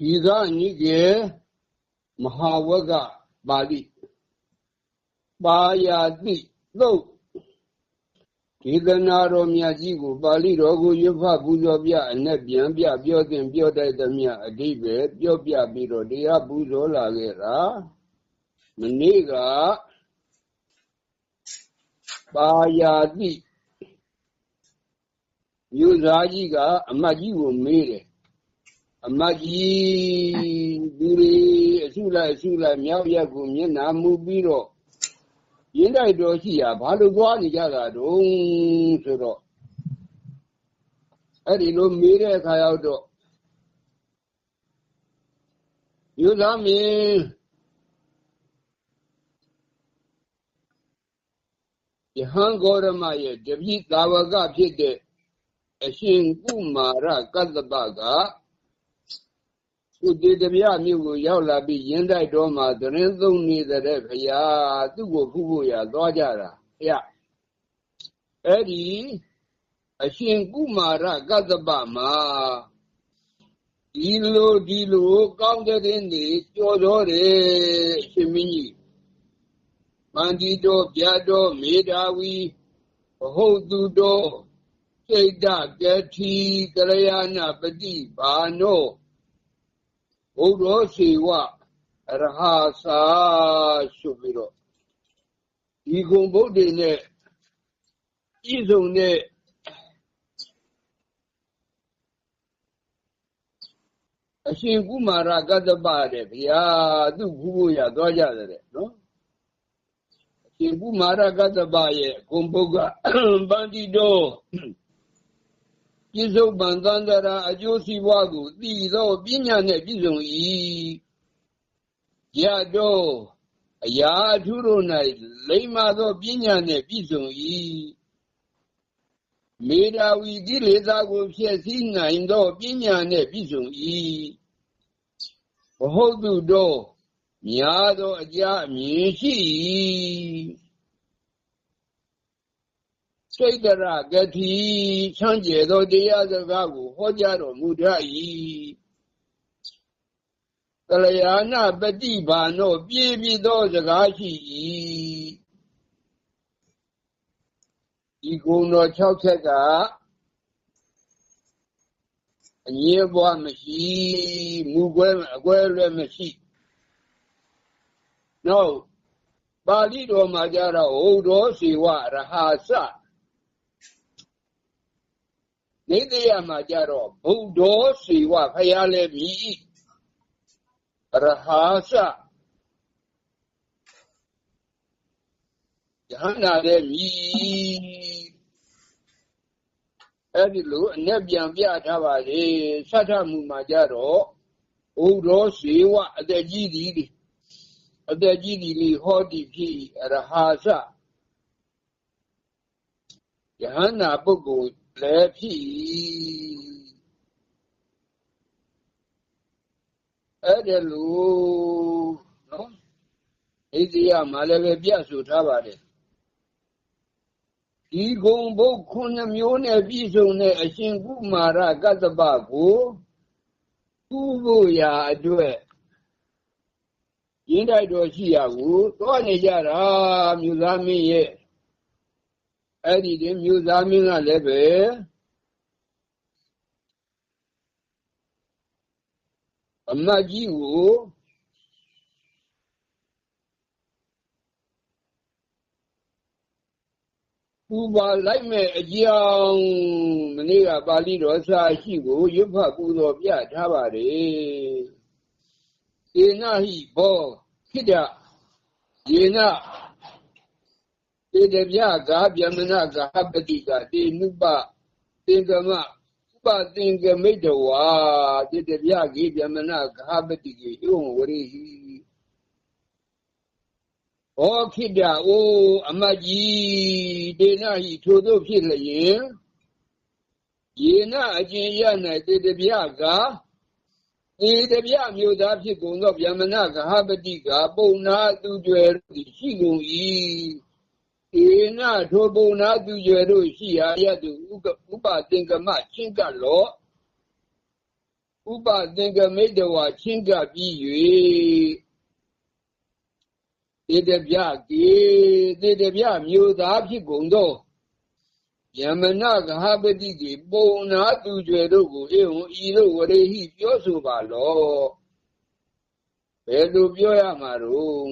ဒီကနိကေမဟာဝကပါဠိပါယာတိသုတ်ဒေသနာတော်မြတ်ကြီးကိုပါဠိတော်ကိုရွတ်ဖတ်ပူဇော်ပြအနဲ့ပြန်ပြပြောသင်ပြောတတ်သမျှအဓိပ္ပာယ်ပြောပြပြီးတော့တရားပူဇော်လာခဲ့တာမနေ့ကပါယာတိမြို့သားကြီးကအမတ်ကြီးကိုမေးတယ် အမတ်ကြီးသူတွေအစုလိုက်အစုလိုက်မြောက်ရက်ကိုမျက်နာမူပြီးတော့ရင်းတိုက်တော်ရှိရာဘာလို့သွားနေကြတာတုံးဆိုတော့အဲ့ဒီလိုမေးတဲ့အခါရောက်တော့ယူသားမင်းယဟန်ဂေါရမရဲ့တပိသာဝကဖြစ်တဲ့အရှင်ကုမာရကတ္တပက သူတေတပြမြို့ကိုရောက်လာပြီးရင်းတိုက်တော်မှာသတင်းသုံးနေတဲ့ဖရာသူ့ကိုဖူးဖို့ရသွားကြတာဖရာအဲ့ဒီအရှင်ကုမာရကတ္တပမှာဒီလိုဒီလိုကောင်းတဲ့တဲ့နေကြော်တော်တယ်ရှင်မင်းကြီးမန္တိတော်ဗျာတော်မေဓာဝီဘဟုတ်သူတော်စိတ်တကတိကရယာနာပฏิဘာနော ဘုဒ္ဓစေဝရဟသာဆိုပြီးတော့ဒီကုံဗုဒ္ဓနဲ့ဤဆုံးနဲ့အရှင်ကုမာရကတ္တပတဲ့ဗျာသူ့ဘုဖို့ရသွားကြတယ်နော်အရှင်ကုမာရကတ္တပရဲ့ဂုံပုဂ္ဂပန္တိတော် ပြစ္ဆုတ်ပံသန္တရာအကျိုးစီးပွားကိုသိသောပညာနှင့်ပြည့်စုံ၏ရတော့အရာအထူးတို့၌လိမ္မာသောပညာနှင့်ပြည့်စုံ၏မေဓာဝီကိလေသာကိုဖျက်ဆီးနိုင်သောပညာနှင့်ပြည့်စုံ၏ဘဟုတ်သူတို့များသောအကြအမြင်ရှိ၏ စိတ်တရဂတိချမ်းကျဲသောတရားစကားကိုဟောကြားတော်မူတတ်၏ကလျာဏပฏิဘာနောပြည့်ပြည့်သောစကားရှိ၏ဒီကုံတော်6ချက်ကအငြင်းပွားမရှိမူကွဲအကွဲလွဲမရှိနောက်ပါဠိတော်မှာကြတော့ဟောတော်စီဝရဟသ နေတရားမှာကြတော့ဘုဒ္ဓောစီဝဖယားလည်းမြည်ရဟာစယဟန္တာလည်းမြည်အဲ့ဒီလိုအ내ပြန်ပြထားပါလေသတ်ထမှုမှာကြတော့ဘုဒ္ဓောစီဝအသက်ကြီးသည်အသက်ကြီးသည်ဟောတိဖြစ်ရဟာစယဟန္တာပုဂ္ဂိုလ် လည်းဖြစ်အဲ့ဒါလို့နော်ဣဇိယမှာလည်းပဲပြဆိုထားပါတယ်ဒီဂုံဘုတ်ခုနှစ်မျိုးနဲ့ပြည့်စုံတဲ့အရှင်ကုမာရကတ္တပကိုသူ့ဖို့ရာအတွက်ရင်းတိုက်တော်ရှိရာကိုသွားနေကြတာမြို့သားမင်းရဲ့ အဲ့ဒီတင်မြို့သားမင်းကလည်းပဲအမတ်ကြီးကိုပူပါလိုက်မဲ့အကြောင်းမနေ့ကပါဠိတော်စာရှိကိုရွတ်ဖတ်ပူတော်ပြထားပါတယ်ေနဟိဘောခိတယေန တေတပြကာဗျမနကာပတိကတေနုပသင်္ကမဥပသင်္ကမိတဝါတေတပြကေဗျမနကာပတိကေယုံဝရိဟိဩခိတအိုအမတ်ကြီးဒေနဟိထို့သို့ဖြစ်လျင်ယေနအကျင်ရ၌တေတပြကာဤတပြမျိုးသားဖြစ်ကုန်သောဗျမနဂဟပတိက ပုံနာသူကျွယ်သည်ရှိကုန်၏ ဧနထိုပုံနာသူကျွယ်တို့ရှိရာရတုဥပသင်္ကမချင်းကလောဥဥပသင်္ကမိတဝါချင်းကပ်ပြီး၍တေတပြကေတေတပြမျိုးသားဖြစ်ကုန်သောယမနဂဟပတိကေပုံနာသူကျွယ်တို့ကိုအေဝံဤတို့ဝရေဟိပြောဆိုပါလော့ဘယ်လိုပြောရမှာတော့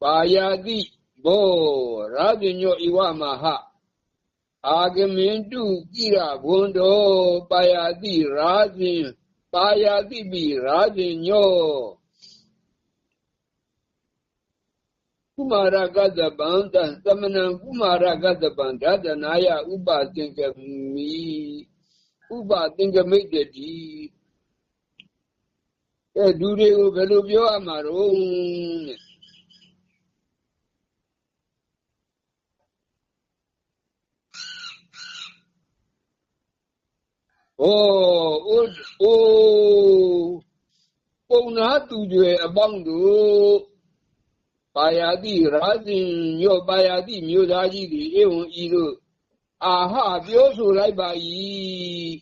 ပါယာတိ ဘောရာဇညောဤဝမဟာအာဂမင်တုကိရဘွန်တော်ပါယာတိရာဇင်ပါယာတိပိရာဇင်ညောကုမာရကတပံတသမဏံကုမာရကတပံဓဒနာယဥပသင်္ကမိဥပသင်္ကမိတ္တိအဲဒူတွေကိုဘယ်လိုပြောရမှာတော့ ဩအိုးအိုးပုံနာသူတွေအပေါင်းတို့ပါယာတိရာဇင်ညောပါယာတိမြို့သားကြီးတွေအေဝံဤတို့အာဟပြောဆိုလိုက်ပါ၏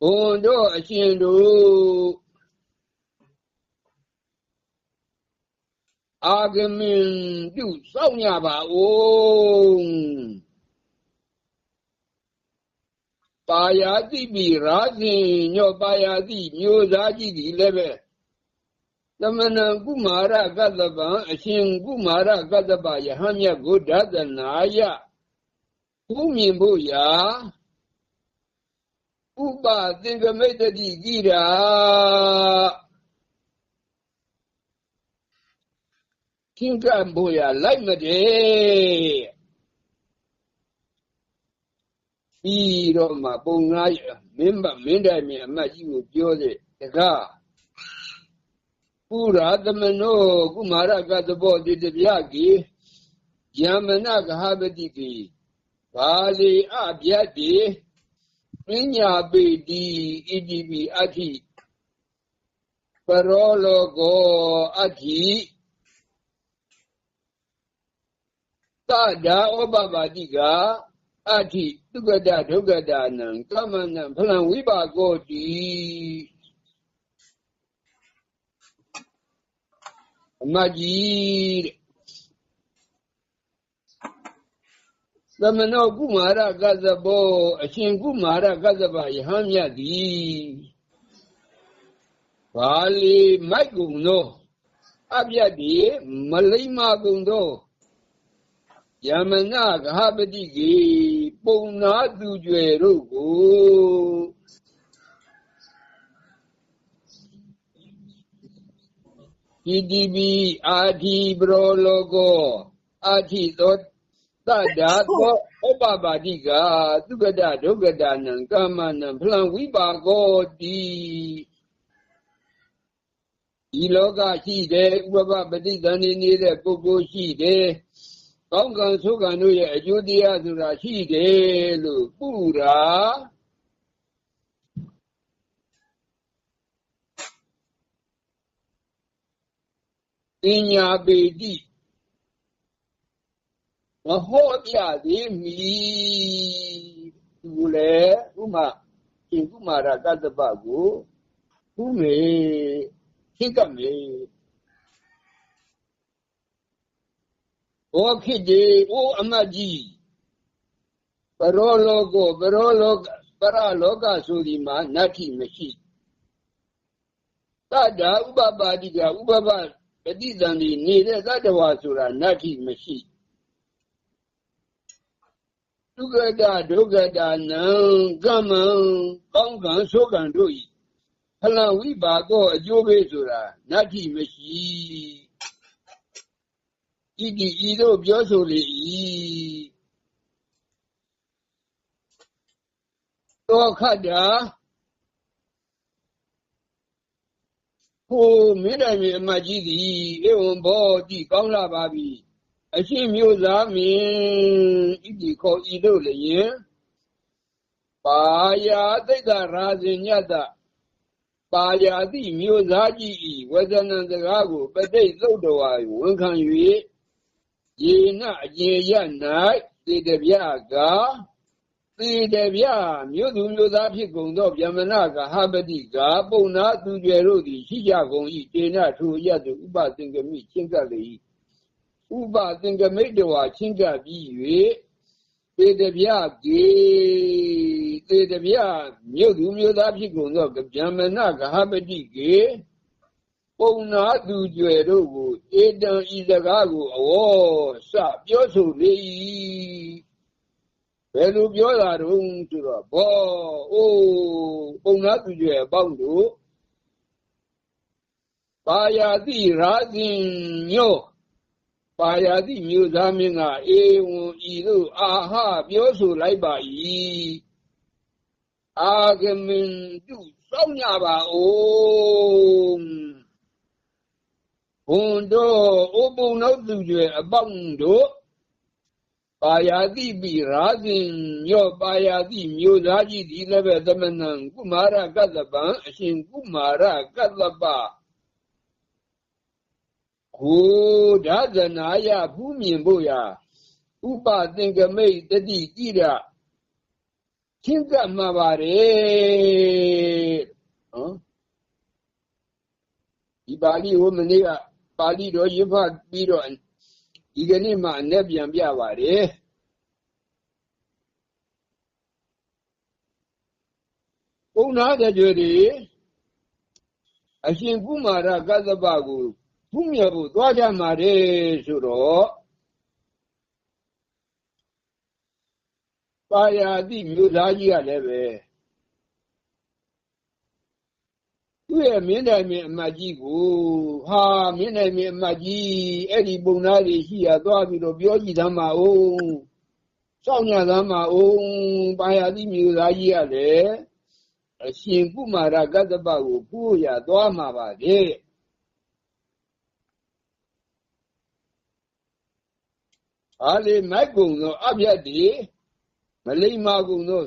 ဘုံတို့အရှင်တို့အာဂမင်ပြုစောင့်ရပါဦး ပါယာတိပိရာဇင်ညောပါယာတိမျိုးသားကြီးဒီလည်းပဲသမဏကုမာရကတ္တပံအရှင်ကုမာရကတ္တပယဟမြတ်ကိုဓသနာယဥမြင်ဖို့ရာဥပသင်္ကမိတ္တိကိရာခင်ကံဖို့ရာလိုက်မတည်း ပြီးတော့မှပုံငါးမင်းမမင်းတိုင်မြင်အမတ်ကြီးကိုပြောတဲ့တကားပုရာသမနောကုမာရကတဘောတိတပြကေယမနကဟပတိကေဘာလီအပြတ်တိပညာပေတိဣတိပိအဋ္ဌိပရောလောကောအဋ္ဌိသဒာဩပပါတိက အဋ္ဌိသုကတဒုက္ကတာနံကမ္မနံဖလံဝိပါကောတိအမကြီးတဲ့သမနောကုမာရကသဘောအရှင်ကုမာရကသဗယဟမြတ်သည်ဘာလီမိုက်ကုံသောအပြတ်ဒီမလိမ္မာကုံသော ယမနာဂဟပတိကေပုံနာသူကျွယ်တို့ကိုဣတိပိအာတိပရောလောကောအာတိသောတတ္တာသောဥပပါတိကသုကတဒုက္ကတနံကာမနံဖလံဝိပါကောတိဒီလောကရှိတယ်ဥပပပฏิသန္ဓေနေတဲ့ပုဂ္ဂိုလ်ရှိတယ် ကောင်းကံဆိုးကံတို့ရဲ့အကျိုးတရားဆိုတာရှိတယ်လို့ပူတာပညာပေတိမဟောပြသေးမီသူလေဥမာရှင်ကုမာရကတ္တပကိုဥမေခိကမေ ဩခိတေဩအမတ်ကြီးပရောလောကောပရောလောကပရလောကဆိုဒီမှာနတ္ထိမရှိတတ္တာဥပပါတိကဥပပပฏิသန္တိနေတဲ့တတ္တဝါဆိုတာနတ္ထိမရှိဒုက္ကတာဒုက္ကတာနံကမ္မံကောင်းကံဆိုးကံတို့ဤဖလံဝိပါကောအကျိုးပေးဆိုတာနတ္ထိမရှိ ဣတိဤသို့ပြောဆိုလေ၏တောခတ္တာဟိုမင်းတိုင်မြေအမတ်ကြီးသည်ဧဝံဘောတိကောင်းလာပါပြီအရှင်မျိုးသားမင်းဣတိခေါ်ဤသို့လျင်ပါယာသိက္ခရာဇင်ညတပါယာတိမျိုးသားကြီးဤဝဇနံစကားကိုပဋိသုတ်တော်ဝန်ခံ၍ ယေနအကျေရ၌သေတပြကသေတဗျမြို့သူမြို့သားဖြစ်ကုန်သောဗျမနကဟပတိကပုံနာသူကျယ်တို့သည်ရှိကြကုန်၏တေနထိုရတုဥပသင်္ကမိချင်းကပ်လေ၏ဥပသင်္ကမိတဝါချင်းကပ်ပြီး၍သေတဗျကေသေတဗျမြို့သူမြို့သားဖြစ်ကုန်သောဗျမနကဟပတိကေ ပုံနာသူကျယ်တို့ကိုဧတံဤစကားကိုအဝေါ်စပြောဆိုလေ၏ဘယ်လိုပြောတာတုံးဆိုတော့ဘောအိုးပုံနာသူကျယ်အပေါင်းတို့ပါယာတိရာဇင်ညောပါယာတိမြို့သားမင်းကအေဝံဤသို့အာဟပြောဆိုလိုက်ပါ၏အာဂမင်တုစောင့်ကြပါဦး ဘုံတို့ဥပုံနောက်သူတွေအပေါင်းတို့ပါယာတိပိရာဇင်ညောပါယာတိမြို့သားကြီးဒီလည်းပဲသမဏံကုမာရကတ္တပံအရှင်ကုမာရကတ္တပကိုဓာဇနာယဖူးမြင်ဖို့ရာဥပသင်္ကမိတ်တတိတိရချင်းကပ်မှာပါတယ်နော်ဒီပါဠိကိုမနေ့က ပါဠိတော်ရဖတ်ပြီးတော့ဒီကနေ့မှအ내ပြန်ပြပါတယ်ပုံနာတဲ့ကြွေတွေအရှင်ကုမာရကသဗ္ဗကိုဖူးမြေဖို့သွားကြမှာတဲ့ဆိုတော့ပါယာတိမြို့သားကြီးကလည်းပဲ သူ့ရဲ့မင်းတိုင်မင်းအမတ်ကြီးကို ဟာမင်းတိုင်မင်းအမတ်ကြီးအဲ့ဒီပုံသားတွေရှိရသွားပြီးတော့ပြောကြည့်သမ်းပါဦးစောင့်ညသမ်းပါဦးပါရတိမျိုးသားကြီးကလည်းအရှင်ကုမာရကတ္တပကိုပို့ရသွားမှာပါတဲ့အားလေမိုက်ကုံသောအပြတ်ဒီမလိမ္မာကုံသော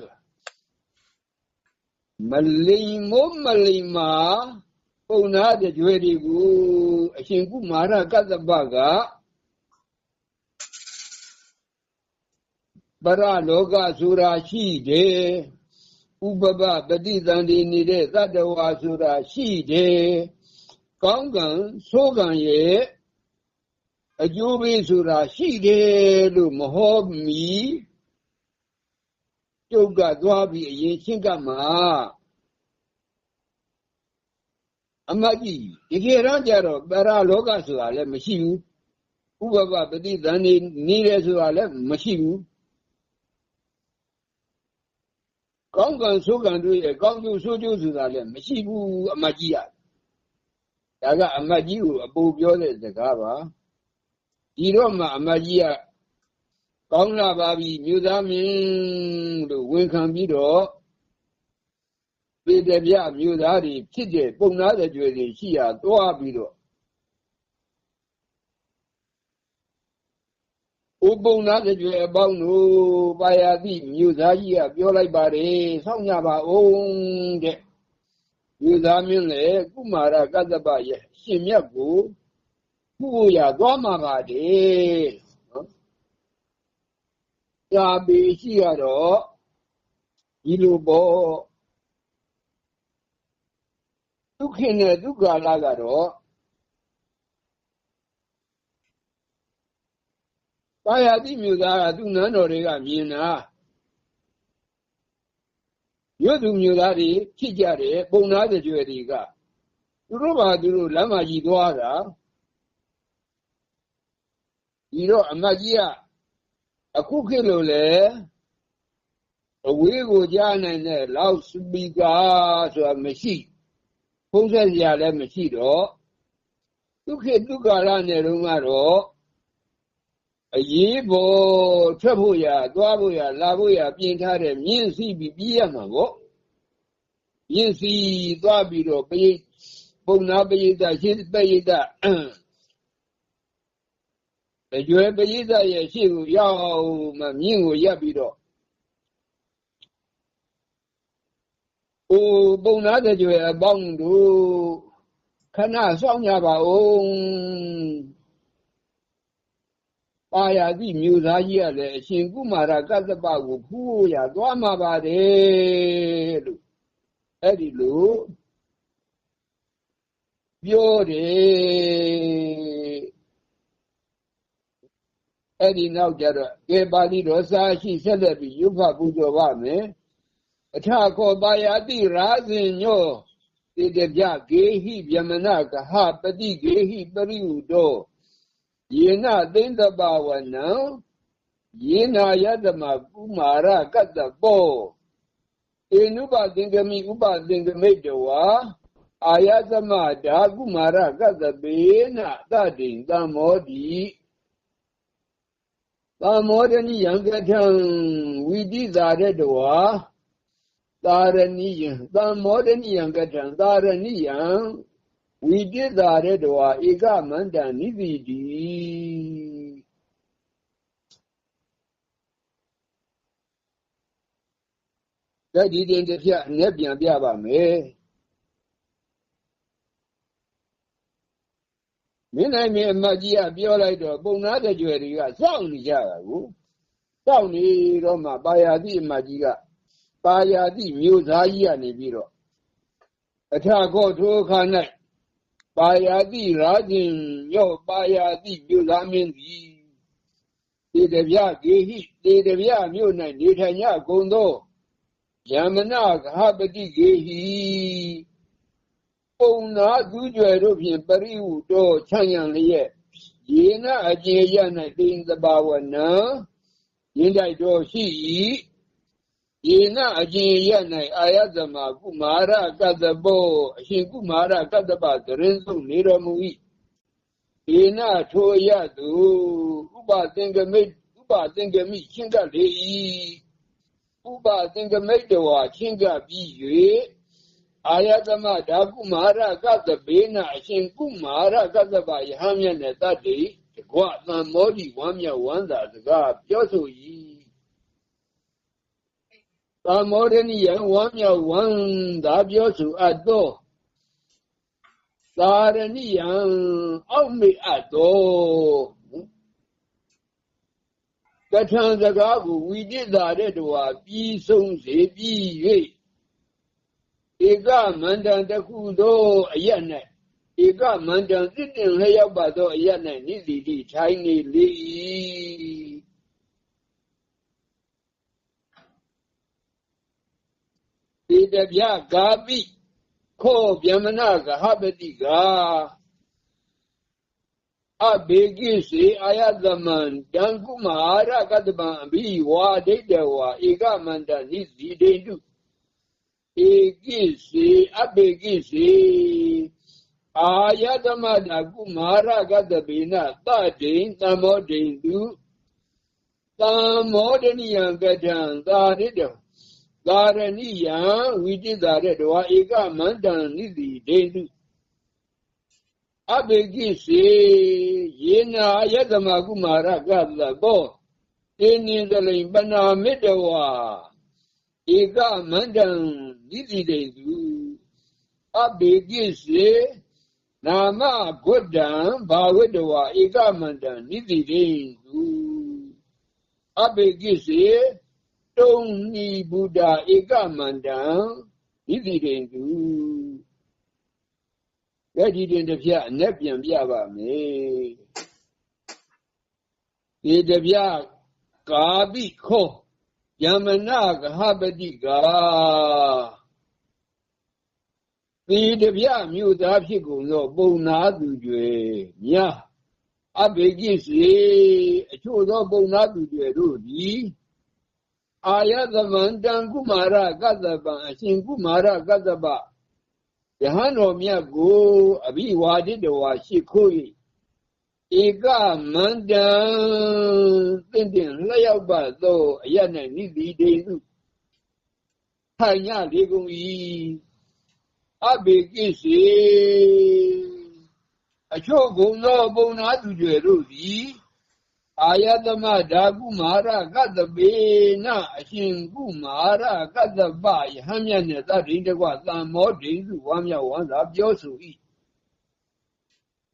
မလိမ်မိုးမလိမ်မာပုံနာတဲ့ကြွယ်တွေကိုအရှင်ကုမာရကတ္တပကပရလောကဆိုတာရှိတယ်ဥပပပฏิသန္တိနေတဲ့သတ္တဝါဆိုတာရှိတယ်ကောင်းကံဆိုးကံရဲ့အကျိုးပေးဆိုတာရှိတယ်လို့မဟောမီ ကျုပ်ကသွားပြီးအရင်ရှင်းကမှာအမတ်ကြီးတကယ်တော့ကြတော့ပရလောကဆိုတာလည်းမရှိဘူးဥပပပฏิသန္ဓေနေတယ်ဆိုတာလည်းမရှိဘူးကောင်းကံဆိုးကံတွေရဲ့ကောင်းကျိုးဆိုးကျိုးဆိုတာလည်းမရှိဘူးအမတ်ကြီးရဒါကအမတ်ကြီးကိုအပူပြောတဲ့စကားပါဒီတော့မှအမတ်ကြီးက ကောင်းလာပါပြီမြို့သားမင်းလို့ဝန်ခံပြီးတော့ပေတပြမြို့သားတွေဖြစ်တဲ့ပုံနာတဲ့ကြွယ်တွေရှိရသွားပြီးတော့ဥပုံနာတဲ့ကြွယ်အပေါင်းတို့ပါရတိမြို့သားကြီးကပြောလိုက်ပါတယ်စောင့်ကြပါဦးတဲ့မြို့သားမင်းလည်းကုမာရကတ္တပရဲ့ရှင်မြတ်ကိုခုရသွားမှာပါတယ် ကြာပေရှိရတော့ဒီလိုပေါ့ဒုက္ခနဲ့ဒုက္ခလာကတော့ပါရတိမြို့သားကသူ့နန်းတော်တွေကမြင်တာမြို့သူမြို့သားတွေဖြစ်ကြတယ်ပုံနာတဲ့ကြွယ်တွေကသူတို့ဘာသူတို့လမ်းမကြီးသွားတာဒီတော့အမတ်ကြီးက အခုခေတ်လို့လေအဝေးကိုကြားနိုင်တဲ့လောက်စပီကာဆိုတာမရှိဖုံးဆက်စရာလည်းမရှိတော့ဒုက္ခဒုက္ခရနဲ့တုန်းကတော့အရေးပေါ်ထွက်ဖို့ရသွားဖို့ရလာဖို့ရပြင်ထားတဲ့မြင့်စီးပြီးပြည့်ရမှာပေါ့မြင့်စီးသွားပြီးတော့ပိပုံနာပိယတရှင်းပိယတ အကျွဲပရိသတ်ရဲ့ရှေ့ကိုရောက်မှမြင့်ကိုရပ်ပြီးတော့အိုးပုံနာတဲ့ကျွဲအပေါင်းတို့ခဏစောင့်ကြပါဦးပါယာတိမြို့သားကြီးကလည်းအရှင်ကုမာရကတ္တပကိုဖူးဖို့ရသွားမှာပါတယ်လို့အဲ့ဒီလိုပြောတယ် အဲ့ဒီနောက်ကြတော့ကေပါဠိတော်စာရှိဆက်လက်ပြီးရုပ်ဖတ်ပူဇော်ပါမယ်အထခောပါယာတိရာဇင်ညောတေတပြဂေဟိဗျမနကဟပတိဂေဟိပရိဟုတောယေနသိန္တပဝနံယေနာယတမကုမာရကတ္တပောဧနုပသင်္ကမိဥပသင်္ကမိတဝါအာယသမဓာကုမာရကတ္တပေနတတိံသမောတိ သမောဒနိယံကထံဝိတိသာရတဝါသာရဏိယံသမောဒနိယံကထံသာရဏိယံဝိတိသာရတဝါဧကမန္တနိတိတိလက်ဒီတင်တစ်ဖြတ်အနဲ့ပြန်ပြပါမယ် မင်းနိုင်မင်းအမကြီးကပြောလိုက်တော့ပုံနာတကြွယ်တွေကစောင့်နေကြတာကိုစောင့်နေတော့မှပါယာတိအမကြီးကပါယာတိမျိုးသားကြီးကနေပြီးတော့အထခောထိုခါ၌ပါယာတိရာဇင်ရော့ပါယာတိမျိုးသားမင်းသည်တေတဗျဂေဟိတေတဗျမြို့၌နေထိုင်ကြကုန်သောယမနာဂဟပတိဂေဟိ ပုံနာသူကြွယ်တို့ဖြင့်ပရိဟုတော်ချမ်းရန်လျက်ယေနအကျေရ၌တိန်သဘာဝနံယင်းတိုက်တော်ရှိ၏ယေနအကျေရ၌အာယသမကုမာရကတ္တဘောအရှင်ကုမာရကတ္တပသရင်ဆုံးနေတော်မူ၏ယေနထိုရသူဥပသင်္ကမိတ်ဥပသင်္ကမိချင်းကလေ၏ဥပသင်္ကမိတ်တော်ချင်းကပြီး၍ အာယသမဓာကုမာရကတ္တဘေနအရှင်ကုမာရကတ္တပယဟမြတ်နဲ့တတ္တိတကွသံမောဒီဝမ်းမြောက်ဝမ်းသာစကားပြောဆို၏သံမောဒနိယဝမ်းမြောက်ဝမ်းသာပြောဆိုအပ်သောသာရဏိယံအောက်မေအပ်သောကထံစကားကိုဝိတိသာတဲ့တော်ပြီးဆုံးစေပြီး၍ ဧကမန္တန်တခုသောအရ၌ဧကမန္တန်စစ်တင်လျောက်ပါသောအရ၌နိတိတိထိုင်နေလေ၏ဒီတပြဂါပိခောဗျမနကဟပတိကအဘေကိစေအာယသမံတံကုမာရကတ္တပံအဘိဝါဒိတဝါဧကမန္တနိစီဒိတု ဧကိစေအဘေကိစေအာယသမတာကုမာရကတဗေနသတိံသမောဒိ ဧကမန္တံနိတိဒိန်တုအဘေကိစေယေနာယသမကုမာရကတဘောတင်းနေသလိန်ပနာမေတ္တဝါဧကမန္တံနိတိတေသူအဘေကိစေနာမဂုဒ္ဒံဘာဝတ္တဝါဧကမန္တံနိတိတေသူအဘေကိစေတုံနိဗုဒ္ဓဧကမန္တံနိတိတေသူလက်ဒီတင်တစ်ပြအနဲ့ပြန်ပြပါမယ်ဒီတစ်ပြကာပိခော ယမနာကဟပတိကဒီတပြမြို့သားဖြစ်ကုန်သောပုံနာသူတွေမြအဘေကိစီအချို့သောပုံနာသူတွေတို့သည်အာယသမန္တံကုမာရကတ္တပံအရှင်ကုမာရကတ္တပယဟန်တော်မြတ်ကိုအဘိဝါဒိတဝါရှိခိုး၏ ဧကမန္တံတင့်တင်လျောက်ပါသောအရ၌နိတိတေစုထိုင်ညလေကုန်၏အဘေကိစေအချို့ကုံသောပုံနာသူတွေတို့သည်အာယတမဓာကုမာရကတ္တပေနအရှင်ကုမာရကတ္တပယဟမြတ်နှင့်သတ္တိတကွသံမောဒိစုဝမ်းမြောက်ဝမ်းသာပြောဆို၏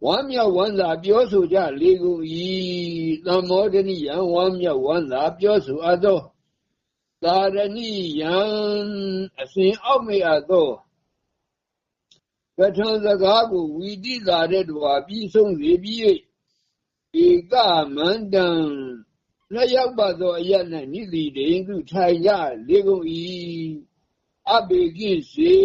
ဝမ်းမြောက်ဝမ်းသာပြောဆိုကြလေကုန်၏သမောဒနိယံဝမ်းမြောက်ဝမ်းသာပြောဆိုအပ်သောသာရဏိယံအစဉ်အောက်မေအပ်သောပထံစကားကိုဝီတိသာတဲ့တွာပြီးဆုံးစေပြီး၍ဧကမန္တံလက်ရောက်ပါသောအရ၌နိတိတေသူထိုင်ကြလေကုန်၏အဘေကိစေ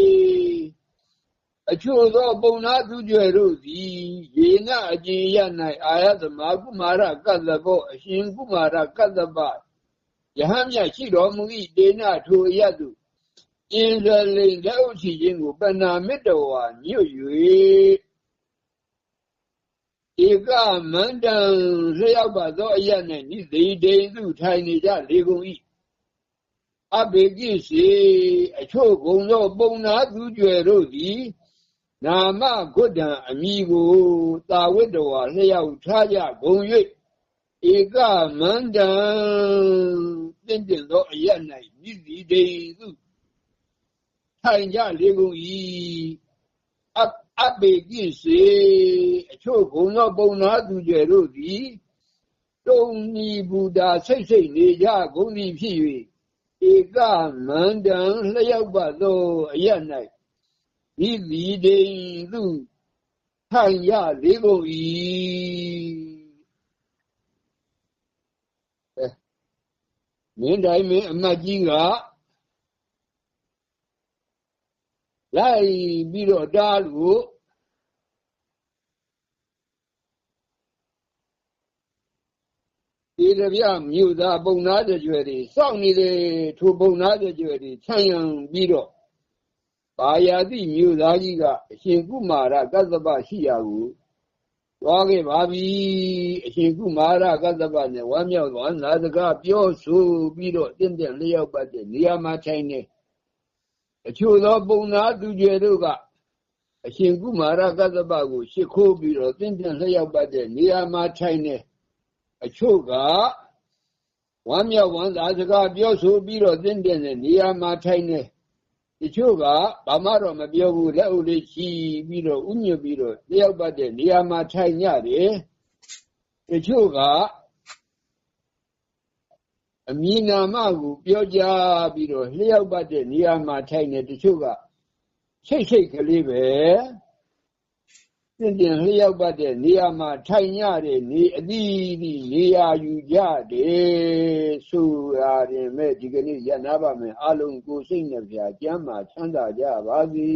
အချို့သောပုံနာသူကျွယ်တို့သည်ရေနအကျင်ရ၌အာယသမကုမာရကတ္တဘောအရှင်ကုမာရကတ္တပယဟမြရှိတော်မူ၏ဒေနထိုအရတုအင်းဇလိန်လက်ဥချီခြင်းကိုပဏာမေတ္တဝါညွတ်၍ဧကမန္တံလျှောက်ပါသောအရ၌နိသိတေသူထိုင်နေကြလေကုန်၏အဘေကိစီအချို့ကုံသောပုံနာသူကျွယ်တို့သည် နာမဂုဒ္ဒံအမိကိုတာဝိတဝါလျှောက်ထားကြဂုံ၍ဧကမန္တံတင့်တယ်သောအရ၌နိသိတေသူထိုင်ကြလေကုန်၏အအပေကိစေအချို့ဘုံသောပုံနာသူကျယ်တို့သည်တုံနီဘူတာဆိတ်ဆိတ်နေကြကုန်သည်ဖြစ်၍ဧ ကမန္တံလျှောက်ပါသောအရ၌ဤလီတိသူထိုင်ရလေကုန်၏မင်းတိုင်းမင်းအမတ်ကြီးကလိုက်ပြီးတော့တားလို့ဒီတပြမြို့သားပုံနာကြွယ်တွေစောင့်နေတဲ့ထို ပုံနာကြွယ်တွေခြံရံပြီးတော့ပါယာတိမြို့သားကြီးကအရှင်ကုမာရကသဗ္ဗရှိရာကိုသွားခဲ့ပါပြီအရှင်ကုမာရကသဗ္ဗနဲ့ဝမ်းမြောက်သွားသာစကားပြောဆိုပြီးတော့တင့်တယ်လျောက်ပတ်တဲ့နေရာမှာထိုင်နေအချို့သောပုံနာသူကျယ်တို့ကအရှင်ကုမာရကသဗ္ဗကိုရှ िख ိုးပြီးတော့တင့်တယ်လျောက်ပတ်တဲ့နေရာမှာထိုင်နေအချို့ကဝမ်းမြောက်ဝမ်းသာစကားပြောဆိုပြီးတော့တင့်တယ်နေရာမှာထိုင်နေ တချို့ကဘာမှတော့မပြောဘူးလက်ဦးလေးချီပြီးတော့ဥညွတ်ပြီးတော့လျောက်ပတ်တဲ့နေရာမှာထိုင်ကြတယ်တချို့ကအမည်နာမကိုပြောကြပြီးတော့လျှောက်ပတ်တဲ့နေရာမှာထိုင်နေတချို့ကချိတ်ချိတ်ကလေးပဲတ င်တင်လျှောက်ပတ်တဲ့နေရာမှာထိုင်ရတဲ့နေအသီးသီးနေရာယူကြတယ်ဆိုရတယ်မဲ့ဒီကနေ့ရနာပါမယ်အလုံးကိုစိတ်နဲ့ပြကျမ်းမှာချမ်းသာကြပါစေ